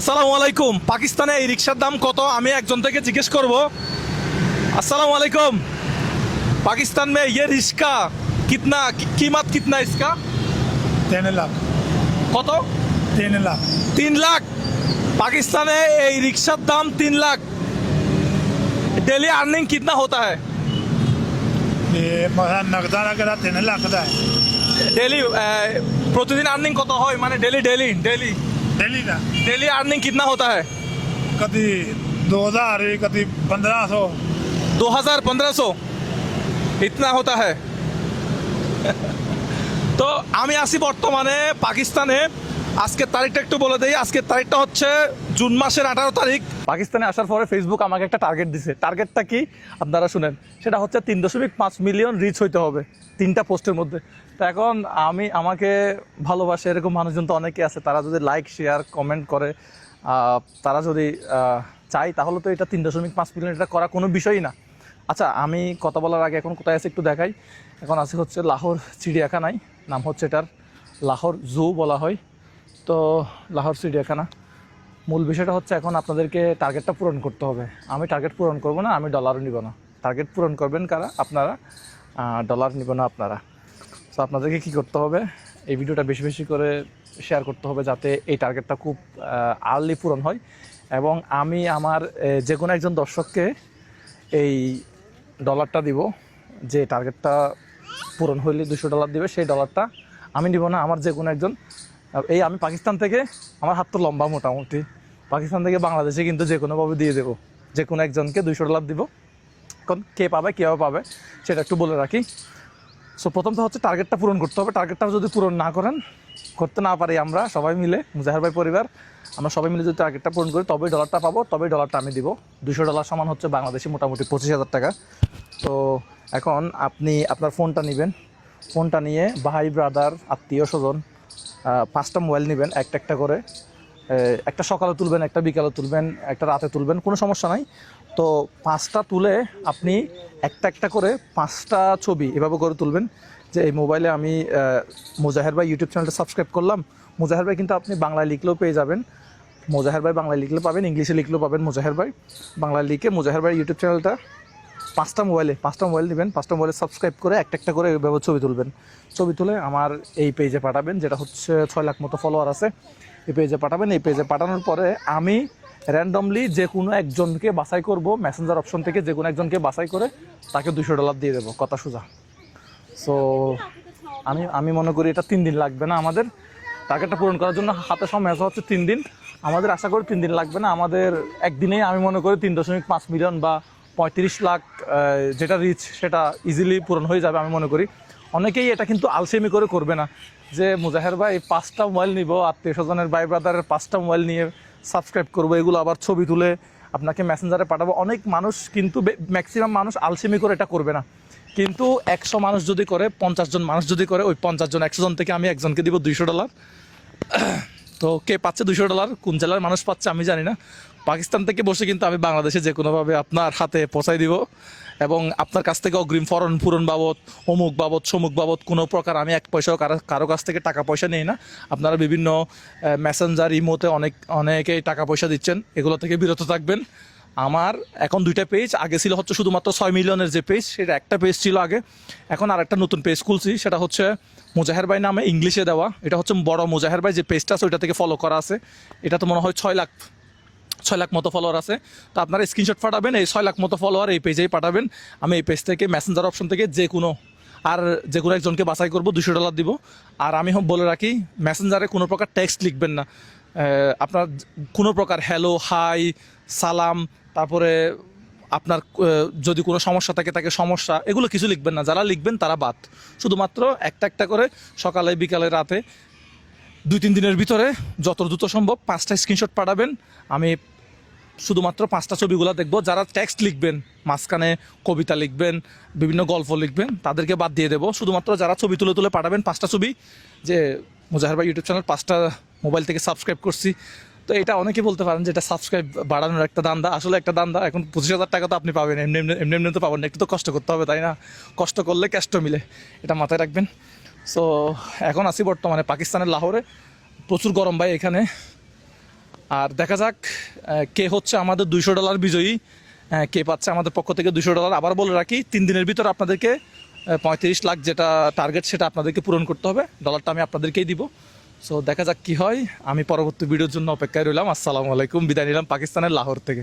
আসসালামু আলাইকুম। পাকিস্তানে এই রিক্সার দাম কত? আমি একজন থেকে জিজ্ঞেস করব। আসসালামু আলাইকুম। পাকিস্তান মে ইয়ে রিক্সা কিতনা কিমাত কিতনা ইসকা? তিন লাখ। কত? তিন লাখ। তিন লাখ। পাকিস্তানে এই রিক্সার দাম তিন লাখ। ডেলি আর্নিং কিতনা হতা হ্যাঁ নকদান আগে তিন লাখ দেয়। ডেলি প্রতিদিন আর্নিং কত হয়? মানে ডেলি ডেলি ডেলি डेली का डेली अर्निंग कितना होता है कभी दो हजार कभी पंद्रह सौ दो हजार पंद्रह सौ इतना होता है তো আমি আছি বর্তমানে পাকিস্তানে আজকের তারিখটা একটু বলে দেই। আজকের তারিখটা হচ্ছে জুন মাসের আঠারো তারিখ। পাকিস্তানে আসার পরে ফেসবুক আমাকে একটা টার্গেট দিছে। টার্গেটটা কি? আপনারা শুনেন। সেটা হচ্ছে তিন দশমিক পাঁচ মিলিয়ন রিচ হইতে হবে তিনটা পোস্টের মধ্যে। তো এখন আমি, আমাকে ভালোবাসে এরকম মানুষজন তো অনেকে আছে। তারা যদি লাইক শেয়ার কমেন্ট করে তারা যদি চায়, তাহলে তো এটা তিন দশমিক পাঁচ মিলিয়ন এটা করা কোনো বিষয়ই না। আচ্ছা আমি কথা বলার আগে এখন কোথায় আছে একটু দেখাই। এখন আছে হচ্ছে লাহোর চিড়িয়াখানায়। নাম হচ্ছে এটার লাহোর জু বলা হয়। তো লাহোর চিড়িয়াখানা মূল বিষয়টা হচ্ছে এখন আপনাদেরকে টার্গেটটা পূরণ করতে হবে। আমি টার্গেট পূরণ করব না, আমি ডলারও নিব না। টার্গেট পূরণ করবেন কারা? আপনারা। ডলার নিব না আপনারা। তো আপনাদেরকে কী করতে হবে? এই ভিডিওটা বেশি বেশি করে শেয়ার করতে হবে যাতে এই টার্গেটটা খুব আর্লি পূরণ হয়। এবং আমি আমার যে কোনো একজন দর্শককে এই ডলারটা দিব, যে টার্গেটটা পূরণ হইলে দুশো ডলার দিবে, সেই ডলারটা আমি নিব না। আমার যে কোনো একজন এই আমি পাকিস্তান থেকে, আমার হাত তো লম্বা মোটামুটি। পাকিস্তান থেকে বাংলাদেশে কিন্তু যে কোনোভাবে দিয়ে দেবো। যে কোনো একজনকে দুইশো ডলার দিব। এখন কে পাবে কীভাবে পাবে, সেটা একটু বলে রাখি। সো প্রথম তো হচ্ছে টার্গেটটা পূরণ করতে হবে। টার্গেটটা যদি পূরণ না করেন, করতে না পারি আমরা সবাই মিলে, মুজাহার ভাই পরিবার, আমরা সবাই মিলে যদি টার্গেটটা পূরণ করি, তবেই ডলারটা পাবো, তবেই ডলারটা আমি দিব। দুশো ডলার সমান হচ্ছে বাংলাদেশি মোটামুটি পঁচিশ হাজার টাকা। তো, এখন আপনি আপনার ফোনটা নেবেন। ফোনটা নিয়ে ভাই ব্রাদার আত্মীয়, স্বজন পাঁচটা মোবাইল নেবেন, একটা একটা করে। একটা সকালে তুলবেন, একটা বিকালে তুলবেন, একটা রাতে তুলবেন, কোনো সমস্যা নাই। তো পাঁচটা তুলে আপনি একটা একটা করে পাঁচটা ছবি এভাবে করে তুলবেন যে এই মোবাইলে আমি মুজাহের ভাই ইউটিউব চ্যানেলটা সাবস্ক্রাইব করলাম। মুজাহের ভাই কিন্তু আপনি বাংলায় লিখলেও পেয়ে যাবেন। মুজাহের ভাই বাংলায় লিখলে পাবেন, ইংলিশে লিখলেও পাবেন মুজাহের ভাই। বাংলায় লিখে মুজাহের ভাই ইউটিউব চ্যানেলটা পাঁচটা মোবাইলে, পাঁচটা মোবাইল নেবেন পাঁচটা মোবাইলে সাবস্ক্রাইব করে একটা একটা করে এভাবে ছবি তুলবেন। ছবি তুলে আমার এই পেজে পাঠাবেন, যেটা হচ্ছে ছয় লাখ মতো ফলোয়ার আছে। এই পেজে পাঠাবেন, এই পেজে পাঠানোর পরে আমি র্যান্ডমলি যে কোনো একজনকে বাছাই করব মেসেঞ্জার অপশন থেকে যে কোনো একজনকে বাছাই করে তাকে দুশো ডলার দিয়ে দেবো, কথা সোজা। সো আমি আমি মনে করি এটা তিন দিন লাগবে না আমাদের। টার্গেটটা পূরণ করার জন্য হাতে সময় আছে হচ্ছে তিন দিন। আমাদের আশা করি তিন দিন লাগবে না। আমাদের একদিনেই আমি মনে করি তিন দশমিক পাঁচ মিলিয়ন বা পঁয়ত্রিশ লাখ যেটা রিচ সেটা ইজিলি পূরণ হয়ে যাবে আমি মনে করি। অনেকেই এটা কিন্তু আলসেমি করে করবে না। যে মুজাহের ভাই, পাঁচটা মোবাইল নিব, আত্মীয় স্বজনের ভাই ব্রাদারের পাঁচটা মোবাইল নিয়ে সাবস্ক্রাইব করব, এগুলো আবার ছবি তুলে আপনাকে মেসেঞ্জারে পাঠাবো। অনেক মানুষ কিন্তু ম্যাক্সিমাম মানুষ আলসেমি করে এটা করবে না। কিন্তু একশো মানুষ যদি করে, পঞ্চাশ জন মানুষ যদি করে, ওই পঞ্চাশ জন, একশো জন থেকে আমি একজনকে দিব দুইশো ডলার তো কে পাচ্ছে দুশো ডলার? কোন জেলার মানুষ পাচ্ছে আমি জানি না। পাকিস্তান থেকে বসে কিন্তু আমি বাংলাদেশে যে কোনোভাবে আপনার হাতে পৌঁছাই দিব। এবং আপনার কাছ থেকে অগ্রিম ফরন পূরণ বাবদ, অমুক বাবদ, সমুক বাবদ, কোনো প্রকার আমি এক পয়সাও কারও কারও কাছ থেকে টাকা পয়সা নেই না। আপনারা বিভিন্ন মেসেঞ্জার ইমোতে অনেক, অনেকেই টাকা পয়সা দিচ্ছেন। এগুলো থেকে বিরত থাকবেন। আমার এখন দুইটা পেজ আগে ছিল হচ্ছে শুধুমাত্র ছয় মিলিয়নের যে পেজ সেটা একটা পেজ ছিল আগে। এখন আর একটা নতুন পেজ খুলছি, সেটা হচ্ছে মুজাহের ভাই নামে ইংলিশে দেওয়া। এটা হচ্ছে বড় মুজাহের ভাই, যে পেজটা আছে ওইটা থেকে ফলো করা আছে। এটা তো মনে হয় ছয় লাখ ছয় লাখ মতো ফলোয়ার আছে। তো আপনারা স্ক্রিনশট পাঠাবেন, এই ছয় লাখ মতো ফলোয়ার এই পেজেই পাঠাবেন। আমি এই পেজ থেকে মেসেঞ্জার অপশন থেকে যে কোনো, আর যে কোনো একজনকে বাছাই করব, দুশো ডলার দিব। আর আমি বলে রাখি মেসেঞ্জারে কোনো প্রকার টেক্সট লিখবেন না। আপনার কোনো প্রকার হ্যালো হাই সালাম, তারপরে আপনার যদি কোনো সমস্যা থাকে তাকে সমস্যা, এগুলো কিছু লিখবেন না। যারা লিখবেন তারা বাদ। শুধুমাত্র একটা একটা করে সকালে, বিকালে, রাতে দুই তিন দিনের ভিতরে যত দ্রুত সম্ভব পাঁচটা স্ক্রিনশট পাঠাবেন। আমি শুধুমাত্র পাঁচটা ছবিগুলো দেখব। যারা টেক্সট লিখবেন, মাঝখানে কবিতা লিখবেন, বিভিন্ন গল্প লিখবেন, তাদেরকে বাদ দিয়ে দেবো। শুধুমাত্র যারা ছবি তুলে তুলে পাঠাবেন, পাঁচটা ছবি, যে মুজাহার ভাই ইউটিউব চ্যানেল পাঁচটা মোবাইল থেকে সাবস্ক্রাইব করছি তো এটা অনেকে বলতে পারেন যে এটা সাবস্ক্রাইব বাড়ানোর একটা দান্দা। আসলে একটা দান্দা, এখন পঁচিশ হাজার টাকা তো আপনি পাবেন, এমনি এমনি তো পাবেন না। একটু তো কষ্ট করতে হবে, তাই না? কষ্ট করলে ক্যাস্ট মিলে। এটা মাথায় রাখবেন। সো এখন আসি বর্তমানে পাকিস্তানের লাহোরে। প্রচুর গরম ভাই এখানে। আর দেখা যাক কে হচ্ছে আমাদের দুইশো ডলার বিজয়ী কে পাচ্ছে আমাদের পক্ষ থেকে দুশো ডলার। আবার বলে রাখি, তিন দিনের ভিতর আপনাদেরকে পঁয়ত্রিশ লাখ যেটা টার্গেট সেটা আপনাদেরকে পূরণ করতে হবে। ডলারটা আমি আপনাদেরকেই দিব। সো দেখা যাক কি হয়। আমি পরবর্তী ভিডিওর জন্য অপেক্ষায় রইলাম। আসসালামু আলাইকুম। বিদায় নিলাম পাকিস্তানের লাহোর থেকে।